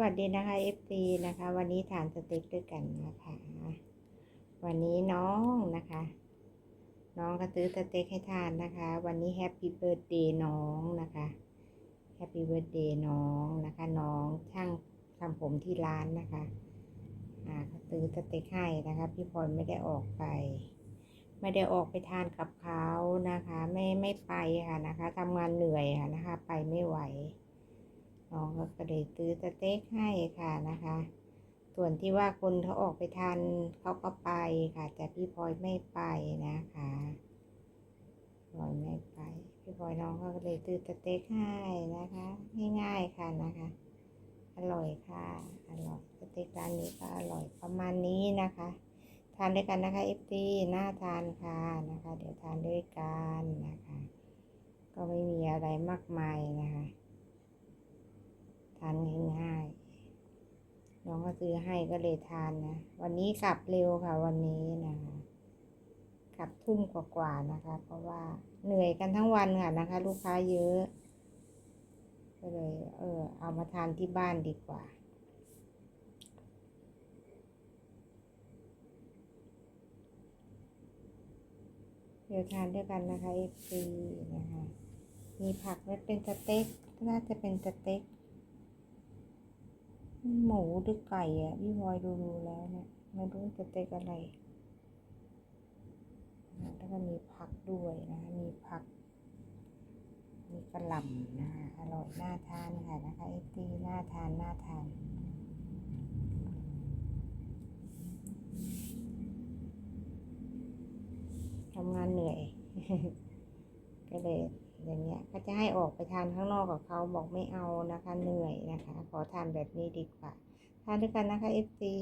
วัสดีนะคะ FP นะคะ วันนี้ทานสเต็กด้วยกันนะคะ วันนี้น้องนะคะ น้องก็ซื้อสเต็กให้ทานนะคะ วันนี้แฮปปี้เบิร์ดเดย์น้องนะคะแฮปปี้เบิร์ดเดย์น้องนะคะ น้องช่างทำผมที่ร้านนะคะอ่าเขาซื้อสเต็กให้นะคะ พี่พลไม่ได้ออกไป ไม่ได้ออกไปทานกับเขานะคะ ไม่ไม่ไปค่ะนะคะทำงานเหนื่อยค่ะนะคะ ไปไม่ไหว น้องก็เลยซื้อสเต็กให้ค่ะนะคะ ส่วนที่ว่าคนเขาออกไปทานเขาก็ไปค่ะ แต่พี่พลอยไม่ไปนะคะพลอยไม่ไป พี่พลอยน้องก็เลยซื้อสเต็กให้นะคะ ง่ายๆค่ะนะคะ อร่อยค่ะอร่อยสเต็กร้านนี้ก็อร่อยประมาณนี้นะคะทานด้วยกันนะคะเอฟซีน่าทานค่ะนะคะ เดี๋ยวทานด้วยกันนะคะ ก็ไม่มีอะไรมากมายนะคะ ทานง่ายๆ น้องก็ซื้อให้ก็เลยทานนะ วันนี้กลับเร็วค่ะ วันนี้นะคะกลับทุ่มกว่าๆนะคะ เพราะว่าเหนื่อยกันทั้งวันค่ะนะคะ ลูกค้าเยอะ ก็เลย เออ เอามาทานที่บ้านดีกว่าเดี๋ยวทานด้วยกันนะคะเอฟซีนะคะ มีผักไว้เป็นสเต็ก น่าจะเป็นสเต็ก หมูหรือไก่อะพี่พลอยดูดูแล้วเนี่ยไม่รู้สเต็กอะไรนะแล้วก็มีผักด้วยนะคะมีผัก มีกระหล่ำนะคะอร่อยน่าทานค่ะนะคะเอฟซีน่าทานน่าทานทำงานเหนื่อย ก็เลย อย่างเงี้ยก็จะให้ออกไปทานข้างนอกกับเขาบอกไม่เอานะคะเหนื่อยนะคะ ขอทานแบบนี้ดีกว่า ทานด้วยกันนะคะเอฟซี